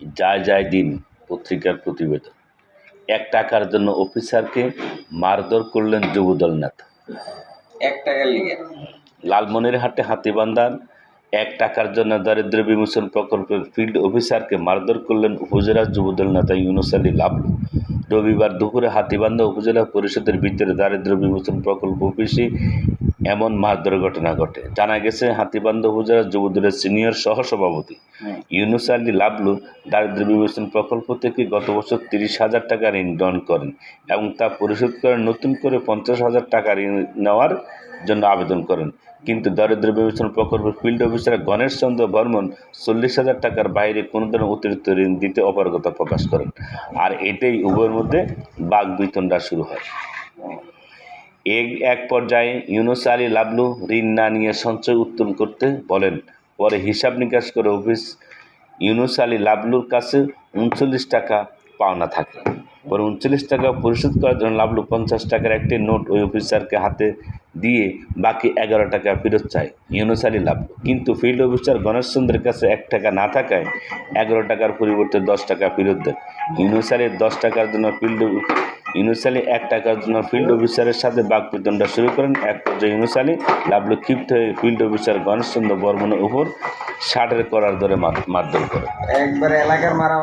যায় যায় দিন পত্রিকার প্রতিবেদন। এক টাকার জন্য অফিসারকে মারধর করলেন যুবদল নেতা। এক টাকার লিগে লালমনিরহাটে হাতিবান্ধার এক টাকার জন্য দারিদ্র্য বিমোচন প্রকল্পের ফিল্ড অফিসারকে মারধর করলেন উপজেলা যুবদল নেতা ইউনুস আলী লাবলু। রবিবার দুপুরে হাতিবান্ধা উপজেলা পরিষদের ভিতরে দারিদ্র্য বিমোচন প্রকল্প অফিসে এমন মারধর ঘটনা ঘটে। জানা গেছে হাতিবান্ধা উপজেলা যুবদলের সিনিয়র সহসভাপতি ইউনুস আলী লাবলু দারিদ্র্য বিমোচন প্রকল্প থেকে গত বছর তিরিশ হাজার টাকা ঋণ গ্রহণ করেন এবং তা পরিশোধ করে নতুন করে পঞ্চাশ হাজার টাকা ঋণ নেওয়ার জন্য আবেদন করেন। কিন্তু দারিদ্র্য বিমোচন প্রকল্পের ফিল্ড অফিসার গণেশ চন্দ্র বর্মন চল্লিশ হাজার টাকার বাইরে কোনো ধরনের অতিরিক্ত ঋণ দিতে অপারগতা প্রকাশ করেন। আর এটাই উভয়ের মধ্যে বাঘ বিতণ্ডা শুরু হয়। এক এক পর্যায়ে ইউনুস আলী লাবলু ঋণ না নিয়ে সঞ্চয় উত্তম করতে বলেন। পরে হিসাব নিকাশ করে অফিস ইউনুস আলী লাবলুর কাছে উনচল্লিশ টাকা পাওনা থাকে। পরে উনচল্লিশ টাকা পরিশোধ করার জন্য লাবলু পঞ্চাশ টাকার একটি নোট ওই অফিসারকে হাতে দিয়ে বাকি এগারো টাকা ফেরত চায় ইউনুস আলী লাবলু কিন্তু ফিল্ড অফিসার গণেশ চন্দ্রের কাছে এক টাকা না থাকায় এগারো টাকার পরিবর্তে দশ টাকা ফেরত দেয় ইউনুস আলীর দশ টাকার জন্য ফিল্ড ইউনুস আলী এক টাকার জন্য ফিল্ড অফিসারের সাথে বাকবিতণ্ডা শুরু করেন। এক পর্যায়ে ইউনুস আলী লাভলু ক্ষিপ্ত হয়ে ফিল্ড অফিসার গণেশচন্দ্র বর্মনের উপর ষাটের করার দরে মার- মারধর করে এলাকার মারা